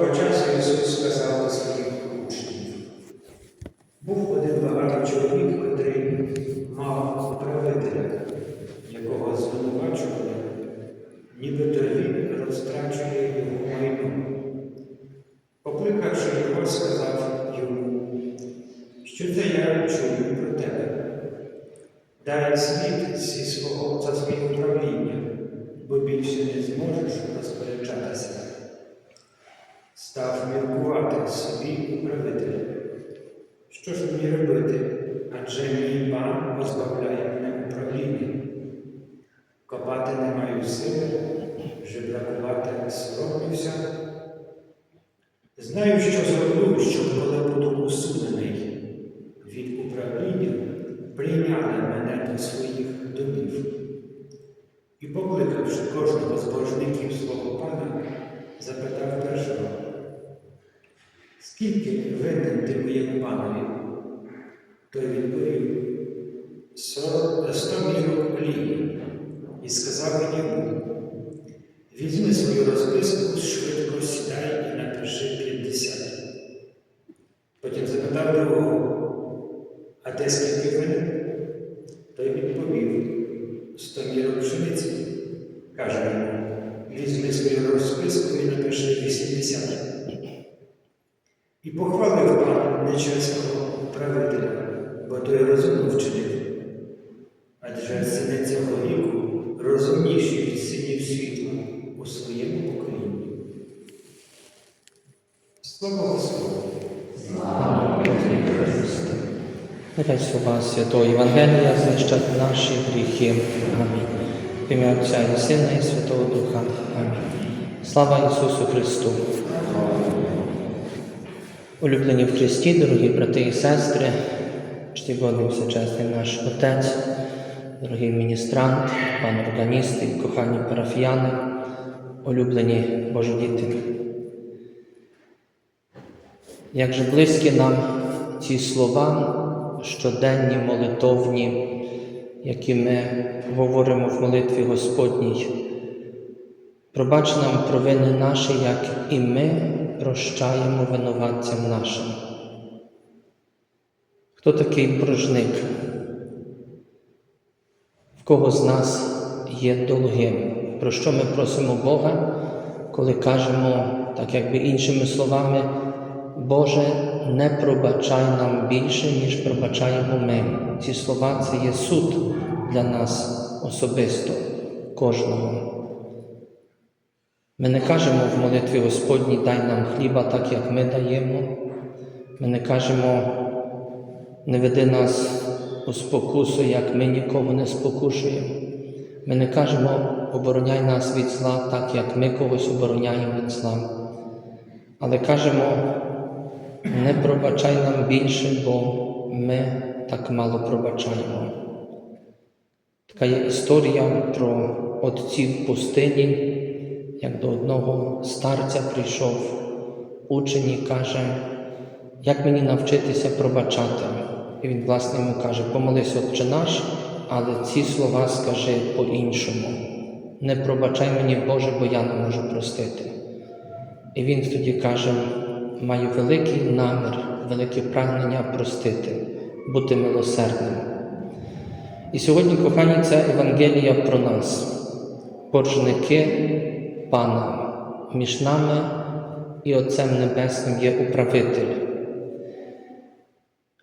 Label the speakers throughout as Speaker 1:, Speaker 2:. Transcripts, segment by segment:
Speaker 1: importancia de Jesús las almas Став міркувати собі управитель. Що ж мені робити? Адже мій пан позбавляє мене управління. Копати не маю сили, жебракувати соромлюся. Знаю, що зроблю, щоб коли буду усунений від управління, прийняли мене до своїх домів. І, покликавши кожного з боржників свого пана, запитав першого, скільки винен ти моєму панові? Той відповів, «Сорок- сто мірок олії, і сказав йому, візьми свою розписку, швидко сідай і напиши п'ятдесят. Потім запитав другого, а де скільки винен? Той відповів, сто мірок пшениці. Каже йому, візьми свою розписку і напиши 80. І похвалив пан нечесного правителя, бо той розумно вчинив. Адже сини цього віку розумніші від синів світла у своєму поколінні. Слава Господу!
Speaker 2: Нехай слова Святого Євангелія знищать наші гріхи. Амінь. В ім'я Отця і Сина і Святого Духа. Амінь. Слава Ісусу Христу! Улюблені в Христі, дорогі брати і сестри, чтіводний всечесний наш Отець, дорогий міністрант, пан органіст і кохані парафіяни, улюблені Божі діти. Як же близькі нам ці слова щоденні молитовні, які ми говоримо в молитві Господній. Пробач нам провини наші, як і ми прощаємо винуватцям нашим. Хто такий боржник? В кого з нас є долги? Про що ми просимо Бога, коли кажемо, так якби іншими словами, Боже, не пробачай нам більше, ніж пробачаємо ми. Ці слова це є суд для нас особисто, кожного. Ми не кажемо в молитві Господній дай нам хліба так, як ми даємо. Ми не кажемо, не веди нас у спокусу, як ми нікого не спокушуємо. Ми не кажемо, обороняй нас від зла, так як ми когось обороняємо від зла. Але кажемо, не пробачай нам більше, бо ми так мало пробачаємо. Така є історія про отців пустині, як до одного старця прийшов учень і каже, як мені навчитися пробачати. І він, власне, йому каже, помолись Отче наш, але ці слова скажи по-іншому. Не пробачай мені, Боже, бо я не можу простити. І він тоді каже, маю великий намір, велике прагнення простити, бути милосердним. І сьогодні, кохані, це Евангелія про нас, боржники Пана. Між нами і Отцем Небесним є управитель.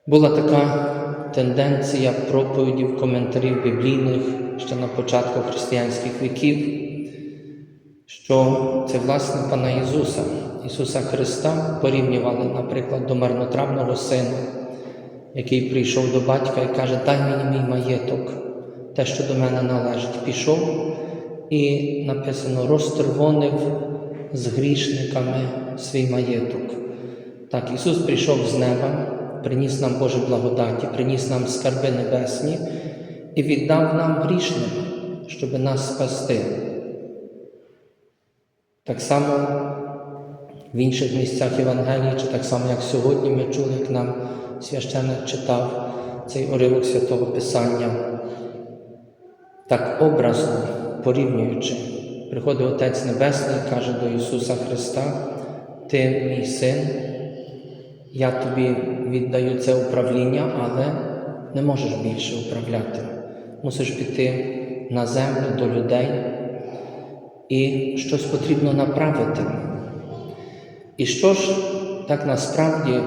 Speaker 2: Була така тенденція проповідів, коментарів біблійних ще на початку християнських віків, що це власне Пана Ісуса, Ісуса Христа порівнювали, наприклад, до марнотравного сина, який прийшов до батька і каже, дай мені мій маєток, те, що до мене належить. Пішов і написано, розтервонив з грішниками свій маєток. Так, Ісус прийшов з неба, приніс нам Боже благодаті, приніс нам скарби небесні і віддав нам грішним, щоб нас спасти. Так само в інших місцях Євангелії, чи так само, як сьогодні ми чули, як нам священник читав цей уривок святого Писання, так образно порівнюючи, приходить Отець Небесний каже до Ісуса Христа, Ти мій син, я тобі віддаю це управління, але не можеш більше управляти. Мусиш піти на землю до людей і щось потрібно направити. І що ж так насправді,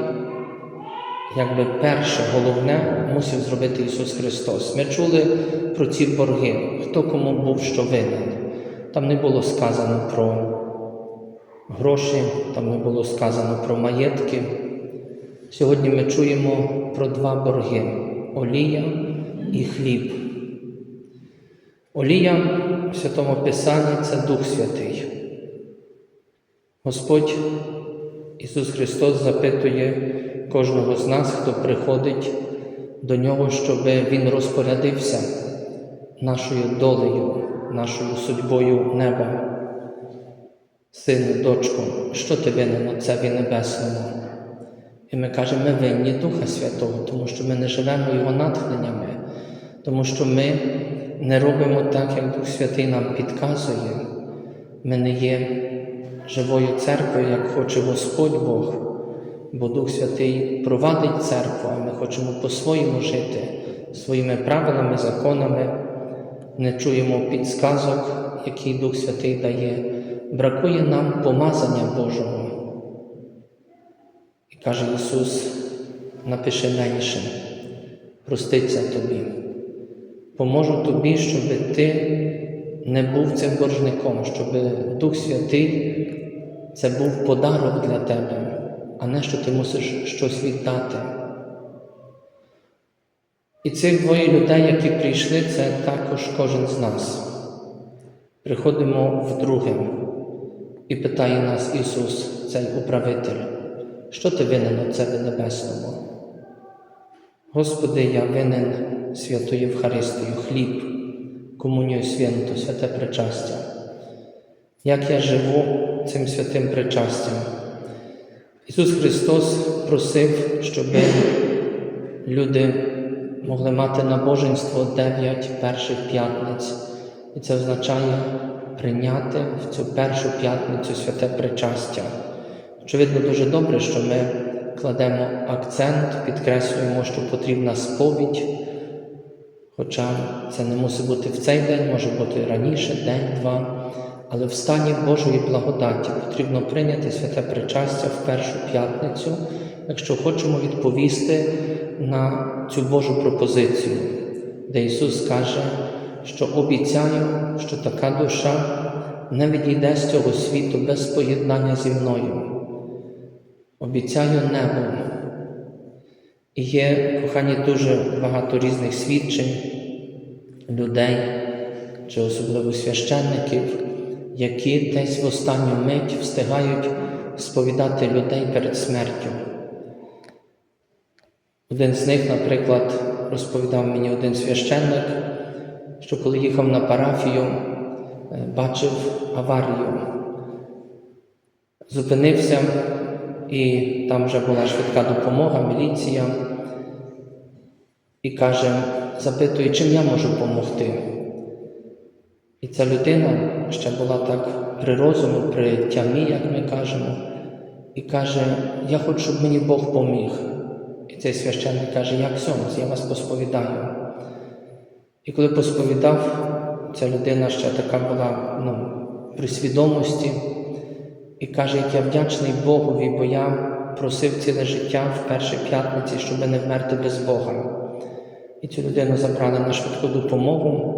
Speaker 2: якби перше, головне, мусив зробити Ісус Христос. Ми чули про ці борги, хто кому був що винен. Там не було сказано про гроші, там не було сказано про маєтки. Сьогодні ми чуємо про два борги олія і хліб. Олія в Святому Писанні це Дух Святий. Господь Ісус Христос запитує кожного з нас, хто приходить до Нього, щоб Він розпорядився нашою долею, нашою судьбою неба. Сину, дочко, що ти винен Отцеві Небесному? І ми кажемо, ми винні Духа Святого, тому що ми не живемо Його натхненнями, тому що ми не робимо так, як Дух Святий нам підказує. Ми не є живою церквою, як хоче Господь Бог, бо Дух Святий провадить церкву, а ми хочемо по-своєму жити, своїми правилами, законами, не чуємо підсказок, які Дух Святий дає. Бракує нам помазання Божого. І каже Ісус, напиши менше, проститься тобі. Поможу тобі, щоб ти не був цим боржником, щоб Дух Святий це був подарок для тебе, а не що ти мусиш щось віддати. І цих двоє людей, які прийшли, це також кожен з нас. Приходимо вдруге і питає нас Ісус, цей управитель, що ти винен у Отцеві Небесному? Господи, я винен святу Євхаристію, хліб, комунію святу, святе причастя. Як я живу цим святим причастям? Ісус Христос просив, щоб люди могли мати набоженство дев'ять перших п'ятниць, і це означає прийняти в цю першу п'ятницю святе причастя. Очевидно, дуже добре, що ми кладемо акцент, підкреслюємо, що потрібна сповідь, хоча це не мусить бути в цей день, може бути раніше, день-два. Але в стані Божої благодаті потрібно прийняти святе причастя в першу п'ятницю, якщо хочемо відповісти на цю Божу пропозицію, де Ісус каже, що обіцяю, що така душа не відійде з цього світу без поєднання зі мною. Обіцяю небо. І є, кохані, дуже багато різних свідчень людей чи особливо священників, які десь в останню мить встигають сповідати людей перед смертю. Один з них, наприклад, розповідав мені один священник, що коли їхав на парафію, е, бачив аварію, зупинився, і там вже була швидка допомога, міліція, і каже, запитує, чим я можу допомогти. І ця людина ще була так при розумі, при тямі, як ми кажемо, і каже: Я хочу, щоб мені Бог поміг. І цей священник каже, як сьомець, я вас посповідаю. І коли посповідав, ця людина ще така була ну, при свідомості, і каже, як я вдячний Богові, бо я просив ціле життя в першій п'ятниці, щоб не вмерти без Бога. І цю людину забрали на швидку допомогу.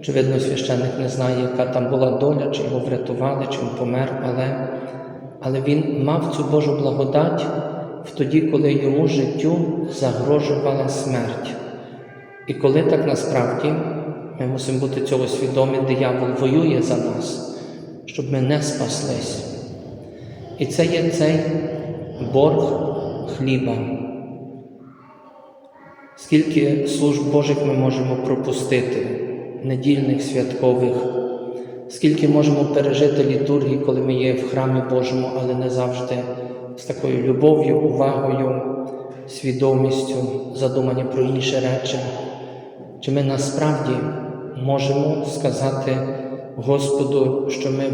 Speaker 2: Очевидно, священник не знає, яка там була доля, чи його врятували, чи він помер, але, але він мав цю Божу благодать в тоді, коли йому життю загрожувала смерть. І коли так насправді ми мусимо бути цього свідомі, диявол воює за нас, щоб ми не спаслись. І це є цей борг хліба. Скільки служб Божих ми можемо пропустити, недільних, святкових, скільки можемо пережити літургії, коли ми є в храмі Божому, але не завжди з такою любов'ю, увагою, свідомістю, задумані про інші речі. Чи ми насправді можемо сказати Господу, що ми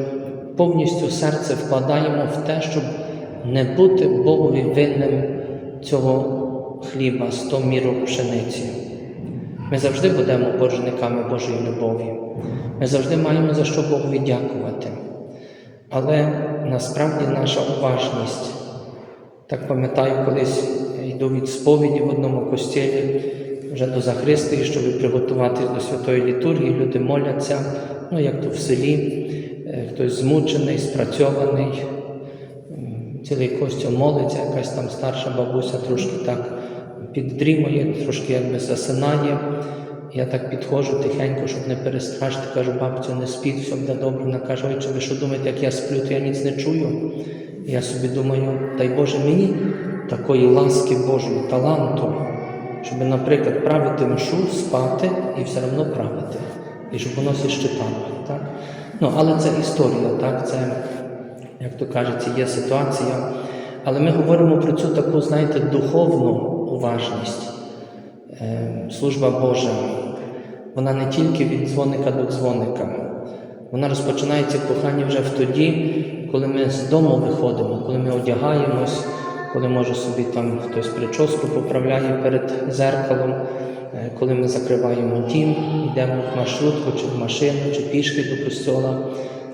Speaker 2: повністю серце вкладаємо в те, щоб не бути Богові винним цього хліба, сто мірок пшениці. Ми завжди будемо боржниками Божої любові. Ми завжди маємо за що Богові дякувати. Але насправді наша уважність, так пам'ятаю, колись йду від сповіді в одному костілі, вже до Захристії, щоб приготуватись до святої літургії. Люди моляться, ну як то в селі, е, хтось змучений, спрацьований, цілий костюм молиться, якась там старша бабуся трошки так піддрімує, трошки якби засинає. Я так підходжу тихенько, щоб не перестрашити, кажу, бабцю, не спіть, все буде добре. Вона каже, ой, ви що думаєте, як я сплю, то я ніц не чую. Я собі думаю, дай Боже мені такої ласки Божої, таланту, щоб, наприклад, правити мшу, спати і все одно правити. І щоб воно все щитало. Так? Ну, але це історія, так? це, як то кажеться, є ситуація. Але ми говоримо про цю таку, знаєте, духовну уважність. Е, Служба Божа, вона не тільки від дзвоника до дзвоника. Вона розпочинається кохання вже в тоді, коли ми з дому виходимо, коли ми одягаємось, коли може собі там хтось прическу поправляє перед зеркалом, е, коли ми закриваємо дім, йдемо в маршрутку чи в машину, чи пішки до костьола.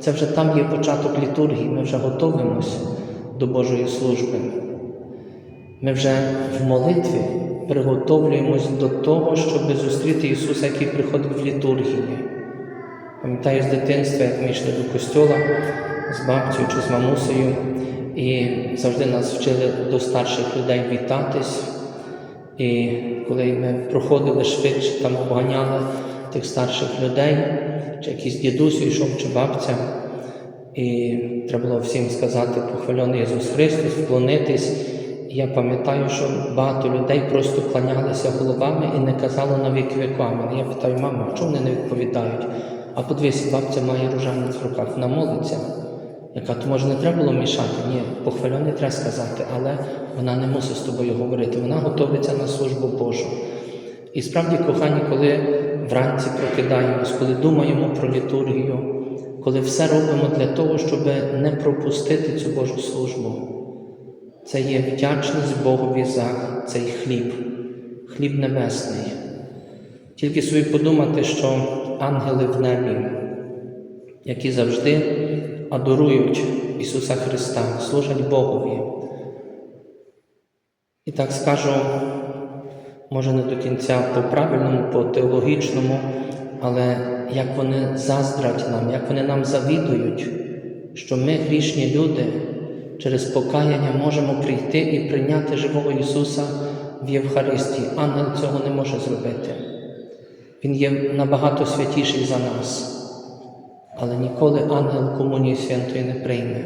Speaker 2: Це вже там є початок літургії, ми вже готуємось до Божої служби. Ми вже в молитві приготовлюємось до того, щоб зустріти Ісуса, який приходить в літургії. Пам'ятаю з дитинства, як ми йшли до костьола з бабцею чи з мамусею, і завжди нас вчили до старших людей вітатись. І коли ми проходили швидше, там обганяли тих старших людей, чи якийсь дідусь йшов, чи бабця, і треба було всім сказати похвалений Ісус Христос, вклонитись. Я пам'ятаю, що багато людей просто кланялися головами і не казали на вік віками. Я питаю, мама, чому вони не відповідають? А подивись, бабця має ружанець в руках, вона молиться. Яка то може не треба було мішати? Ні, похвалений треба сказати, але вона не мусить з тобою говорити. Вона готується на службу Божу. І справді, кохані, коли вранці прокидаємось, коли думаємо про літургію, коли все робимо для того, щоб не пропустити цю Божу службу. Це є вдячність Богові за цей хліб, хліб небесний. Тільки собі подумати, що ангели в небі, які завжди адорують Ісуса Христа, служать Богові. І так скажу, може не до кінця по правильному, по теологічному, але як вони заздрять нам, як вони нам завідують, що ми, грішні люди, через покаяння можемо прийти і прийняти живого Ісуса в Євхаристії. Ангел цього не може зробити. Він є набагато святіший за нас. Але ніколи ангел комунії святої не прийме.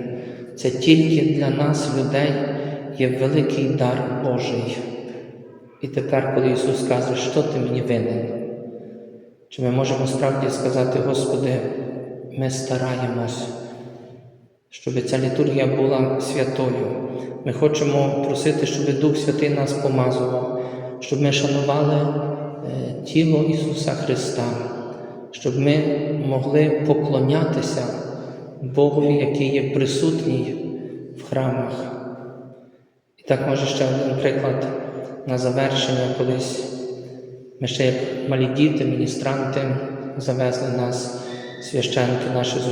Speaker 2: Це тільки для нас, людей, є великий дар Божий. І тепер, коли Ісус каже, що ти мені винен, чи ми можемо справді сказати, Господи, ми стараємось, щоб ця літургія була святою. Ми хочемо просити, щоб Дух Святий нас помазував, щоб ми шанували е, тіло Ісуса Христа, щоб ми могли поклонятися Богові, який є присутній в храмах. І так може ще один приклад на завершення колись. Ми ще як малі діти, міністранти, завезли нас священки наші з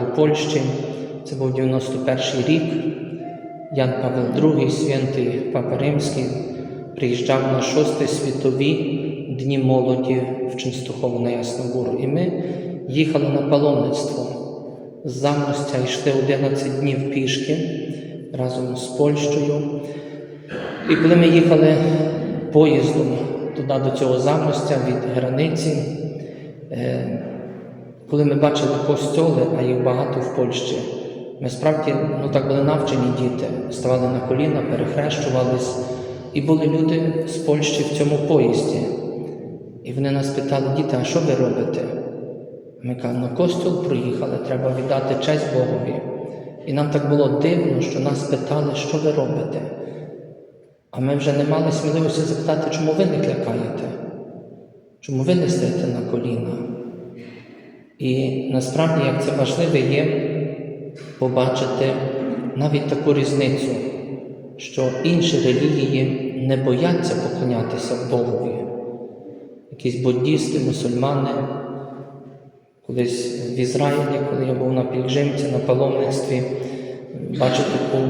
Speaker 2: до Польщі. Це був 91 рік. Ян Павел II, святий Папа Римський, приїжджав на шості світові дні молоді в Ченстухову на Ясногору. І ми їхали на паломництво. З замостя йшли 11 днів пішки разом з Польщею. І коли ми їхали поїздом туди до цього замостя від границі, е, коли ми бачили костьоли, а їх багато в Польщі, ми справді ну, так були навчені діти, ставали на коліна, перехрещувались, і були люди з Польщі в цьому поїзді. І вони нас питали, діти, а що ви робите? Ми кажемо, ну костюл проїхали, треба віддати честь Богові. І нам так було дивно, що нас питали, що ви робите. А ми вже не мали сміливості запитати, чому ви не клякаєте, чому ви не стоїте на коліна. І насправді, як це важливе є побачити навіть таку різницю, що інші релігії не бояться поклонятися Богові. Якісь буддісти, мусульмани. Колись в Ізраїлі, коли я був на пільгримці, на паломництві, бачив таку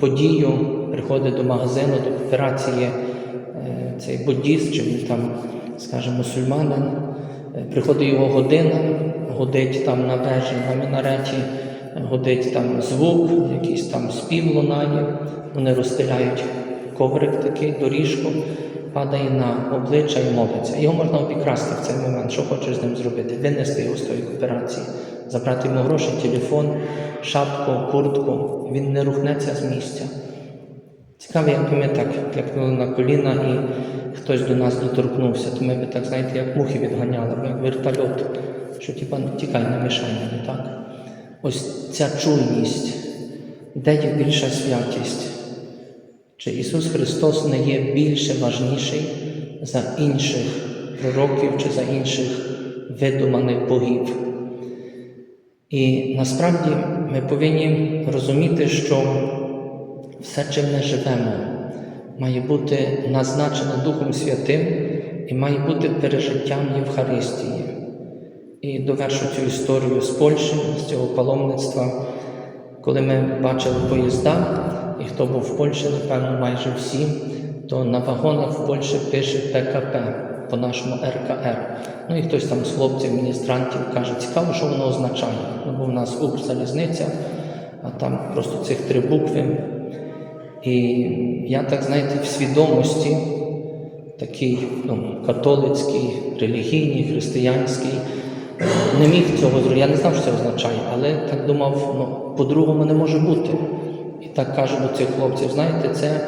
Speaker 2: подію, приходить до магазину, до кооперації е, цей буддіст, чи там, скажімо, мусульманин, е, приходить його година, годить там на вежі, на мінареті, годить там звук, якийсь там спів лунає, вони розстеляють коврик такий, доріжку, падає на обличчя і молиться. Його можна обікрасти в цей момент, що хочеш з ним зробити, винести його з тої операції, забрати йому гроші, телефон, шапку, куртку. Він не рухнеться з місця. Цікаво, якби ми так клякнули на коліна і хтось до нас доторкнувся, то ми б так, знаєте, як мухи відганяли, як вертольот, що типа ну, тікай, не мішай мені, так? Ось ця чуйність, де більша святість? Чи Ісус Христос не є більше важніший за інших пророків чи за інших видуманих богів? І насправді ми повинні розуміти, що все, чим ми живемо, має бути назначено Духом Святим і має бути пережиттям Євхаристії. І довершу цю історію з Польщі, з цього паломництва, коли ми бачили поїзда, і хто був в Польщі, напевно, майже всі, то на вагонах в Польщі пише ПКП, по-нашому РКР. Ну і хтось там з хлопців, міністрантів каже, цікаво, що воно означає. Ну, бо в нас Укрзалізниця, а там просто цих три букви. І я так, знаєте, в свідомості, такий ну, католицький, релігійний, християнський, не міг цього зробити. Я не знав, що це означає, але так думав, ну, по-другому не може бути. І так кажу до цих хлопців, знаєте, це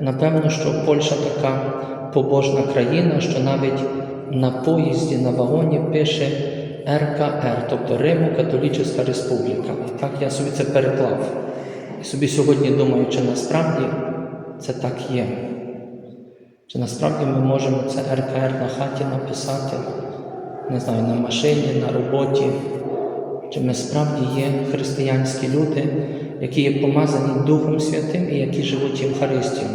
Speaker 2: напевно, що Польща така побожна країна, що навіть на поїзді, на вагоні пише РКР, тобто Римо-Католічна Республіка. І так я собі це переклав. І собі сьогодні думаю, чи насправді це так є. Чи насправді ми можемо це РКР на хаті написати, не знаю, на машині, на роботі, чи ми справді є християнські люди, які є помазані Духом Святим і які живуть Євхаристією.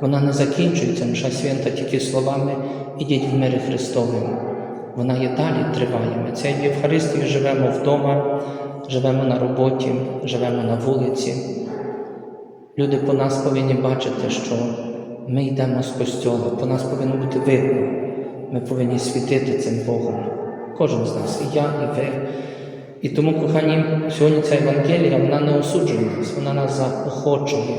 Speaker 2: Вона не закінчується, мша свята тільки словами ідіть в мирі Христовим. Вона і далі триває. Ми цією Євхаристією живемо вдома, живемо на роботі, живемо на вулиці. Люди по нас повинні бачити, що ми йдемо з костьолу, по нас повинно бути видно. Ми повинні світити цим Богом. Кожен з нас, і я, і ви. І тому, кохані, сьогодні ця Євангелія вона не осуджує нас, вона нас заохочує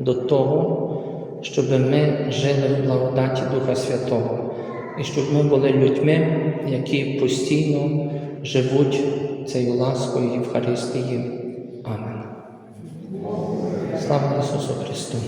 Speaker 2: до того, щоб ми жили в благодаті Духа Святого, і щоб ми були людьми, які постійно живуть цією ласкою Євхаристії. Амен. Слава Ісусу Христу!